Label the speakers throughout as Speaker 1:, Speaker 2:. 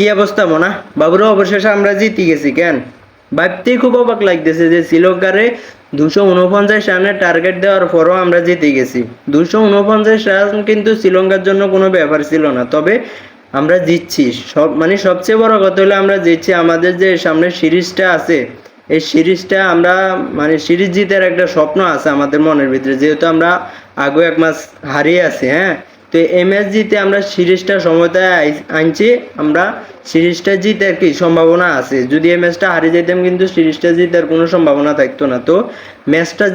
Speaker 1: কি অবস্থা মনা? বাবুরা অবশেষে আমরা জিতে গেছি, কেন? ভাবতেই খুব অবাক লাগতেছে যে শ্রীলঙ্কারে দুশো উনপঞ্চাশ রানের টার্গেট দেওয়ার পরও আমরা জিতে গেছি। দুশো উনপঞ্চাশ রান কিন্তু শ্রীলঙ্কার জন্য কোনো ব্যাপার ছিল না। তবে আমরা জিতছি। সব মানে সবচেয়ে বড় কথা হলো আমরা জিতছি। আমাদের যে সামনে সিরিজটা আছে, এই সিরিজটা আমরা মানে সিরিজ জিতার একটা স্বপ্ন আছে আমাদের মনের ভিতরে। যেহেতু আমরা আগে এক মাস হারিয়ে আছি হ্যাঁ? তো এই ম্যাচ জিতে আমরা সিরিজটা আই- আনছি, আমরা সিরিজটা জিতার কি সম্ভাবনা আছে? যদি এই ম্যাচটা হারিয়ে যেতাম কিন্তু সিরিজটা জিতার কোনো সম্ভাবনা থাকতো না। তো ম্যাচটা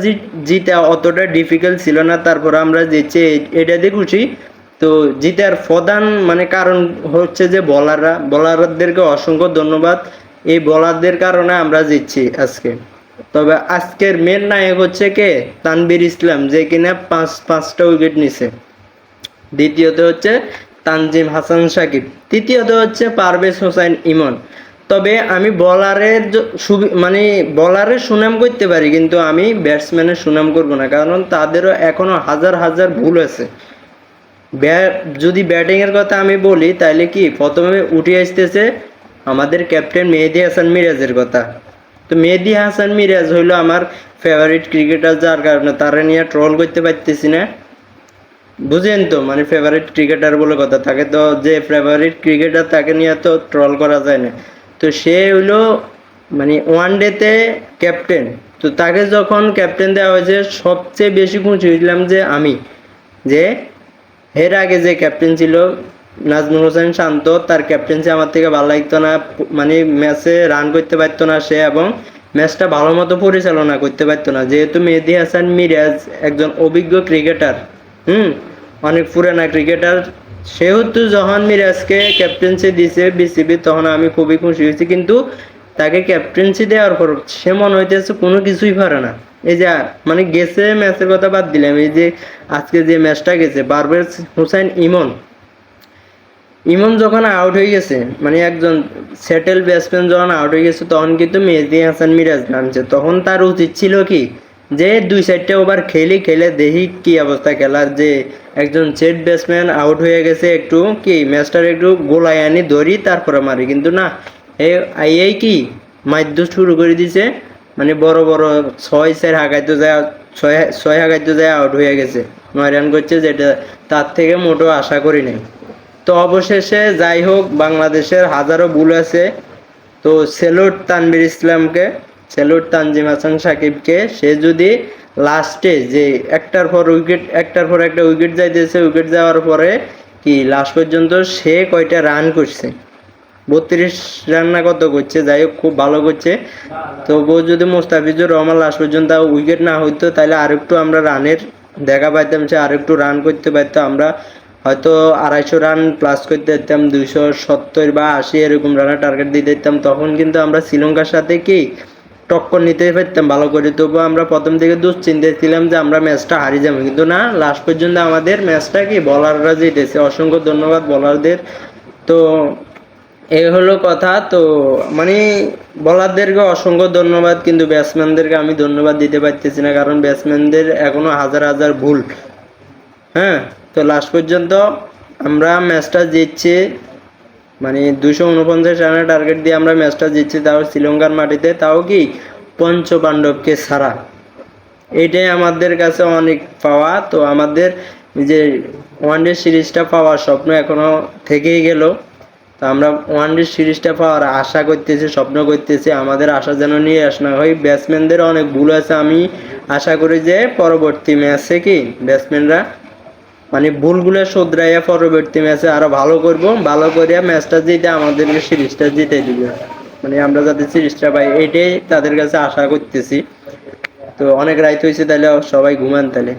Speaker 1: জিতা অতটা ডিফিকাল্ট ছিল না, তারপর আমরা জিতছি এ- এটাতে খুশি তো জিতার প্রধান মানে কারণ হচ্ছে যে বলাররা বলারদেরকে অসংখ্য ধন্যবাদ। এই বলারদের কারণে আমরা জিতছি আজকে। তবে আজকের মেন নায়ক হচ্ছে কে? তানবীর ইসলাম, যে কিনা পাঁচ পাঁচটা উইকেট নিছে। দ্বিতীয়ত হচ্ছে তানজিম হাসান সাকিব। তৃতীয়ত হচ্ছে পারভেজ হোসেন ইমন। তবে আমি বলারের মানে বলারের সুনাম করতে পারি, কিন্তু আমি ব্যাটসম্যানের সুনাম করব না, কারণ তাদেরও এখনও হাজার হাজার ভুল আছে যদি ব্যাটিংয়ের কথা আমি বলি তাহলে কি প্রথমে উঠে আসতেছে আমাদের ক্যাপ্টেন মেহেদি হাসান মিরাজের কথা। তো মেহেদি হাসান মিরাজ হইল আমার ফেভারিট ক্রিকেটার যার কারণে তারা নিয়ে ট্রল করতে পারতেছি না। বুঝেন তো মানে ফেভারিট ক্রিকেটার বলে কথা। তাকে তো যে ফেভারিট ক্রিকেটার তাকে নিয়ে তো ট্রল করা যায় না। তো সে হইল মানে ওয়ান ডেতে ক্যাপ্টেন তো তাকে যখন ক্যাপ্টেন দেওয়া হয়েছে, সবচেয়ে বেশি খুশি হয়েছিলাম যে আমি। যে এর আগে যে ক্যাপ্টেন ছিল, নাজমুল হোসেন শান্ত, তার ক্যাপ্টেন্সি আমার থেকে ভালো লাগতো না। মানে ম্যাচে রান করতে পারতো না সে এবং ম্যাচটা ভালো মতো পরিচালনা করতে পারতো না। যেহেতু মেহেদি হাসান মিরাজ একজন অভিজ্ঞ ক্রিকেটার হুম অনেক পুরানা ক্রিকেটার। সেহেতু যখন মিরাজকে ক্যাপ্টেন্সি দিছে বিসিবি তখন আমি খুবই খুশি হয়েছি, কিন্তু তাকে ক্যাপ্টেন্সি দেওয়ার পর সে মনে হইতেছে কোনো কিছুই পারে না। এই যে মানে গেছে ম্যাচের কথা বাদ দিলাম, এই যে আজকে যে ম্যাচটা গেছে পারভেজ হুসাইন ইমন। ইমন যখন আউট হয়ে গেছে মানে একজন সেটেল ব্যাটসম্যান যখন আউট হয়ে গেছে, তখন কিন্তু মেহেদি হাসান মিরাজ নামছে। তখন তার উচিত ছিল কি যে দুই চারটে ওভার খেলি, খেলে দেখি কি অবস্থা খেলার, যে একজন সেট ব্যাটসম্যান আউট হয়ে গেছে একটু, কি ম্যাচটার একটু গোলায় আনি ধরি, তারপরে মারি। কিন্তু না এই এই কি মাধ্য শুরু করে দিছে মানে বড় বড় ছয়, চার হাগাইতে যায়, ছয় ছয় হাগাইতে যায় আউট হয়ে গেছে। নয় রান করছে যেটা তার থেকে মোটেও আশা করি নাই। তো অবশেষে যাই হোক, বাংলাদেশের হাজারো ভুল আছে। তো সেলুট তানবির ইসলামকে সেলুট তানজিম হাসান সাকিবকে, সে যদি লাস্টে যে একটার পর উইকেট, একটার পর একটা উইকেট যাইতেছে, উইকেট যাওয়ার পরে কি লাস্ট পর্যন্ত সে কয়টা রান করছে? বত্রিশ রান না কত করছে? যাই হোক, খুব ভালো করছে। তবুও যদি মোস্তাফিজুর রহমান লাস্ট পর্যন্ত উইকেট না হইতো তাহলে আরেকটু আমরা রানের দেখা পাইতাম, সে আরেকটু রান করতে পারতো। আমরা হয়তো আড়াইশো রান প্লাস করতে পারতাম, দুইশো সত্তর বা আশি এরকম রানের টার্গেট দিতে দিতাম তখন কিন্তু আমরা শ্রীলঙ্কার সাথে কি টক্কর নিতে পারতাম, ভালো করে। তবুও আমরা প্রথম থেকে দুশ্চিন্তায় ছিলাম যে আমরা ম্যাচটা হারিয়ে যাব। কিন্তু না লাস্ট পর্যন্ত আমাদের ম্যাচটা কি বলাররা জিতেছে। অসংখ্য ধন্যবাদ বলারদের তো এ হলো কথা। তো মানে বলারদেরকে অসংখ্য ধন্যবাদ, কিন্তু ব্যাটসম্যানদেরকে আমি ধন্যবাদ দিতে পারতেছি না। কারণ ব্যাটসম্যানদের এখনও হাজার হাজার ভুল। হ্যাঁ? তো লাস্ট পর্যন্ত আমরা ম্যাচটা জিতছি। মানে দুশো উনপঞ্চাশ রানের টার্গেট দিয়ে আমরা ম্যাচটা জিতছি, তাও শ্রীলঙ্কার মাটিতে, তাও কি পঞ্চ পাণ্ডবকে ছাড়া। এইটাই আমাদের কাছে অনেক পাওয়া। তো আমাদের যে ওয়ানডে সিরিজটা পাওয়ার স্বপ্ন এখনও থেকেই গেল। তো আমরা ওয়ানডে সিরিজটা পাওয়ার আশা করতেছি, স্বপ্ন করতেছি। আমাদের আশা যেন নিয়ে আস না হয়। ব্যাটসম্যানদের অনেক ভুল আছে। আমি আশা করি যে পরবর্তী ম্যাচে কি ব্যাটসম্যানরা মানে ভুলগুলো শোধরাইয়া পরবর্তী ম্যাচে আরও ভালো করব, ভালো করিয়া ম্যাচটা জিতে আমাদেরকে সিরিজটা জিতে দিবে। মানে আমরা যাতে সিরিজটা পাই, এটাই তাদের কাছে আশা করতেছি। তো অনেক রাইত হয়েছে তাহলে সবাই ঘুমান তাহলে।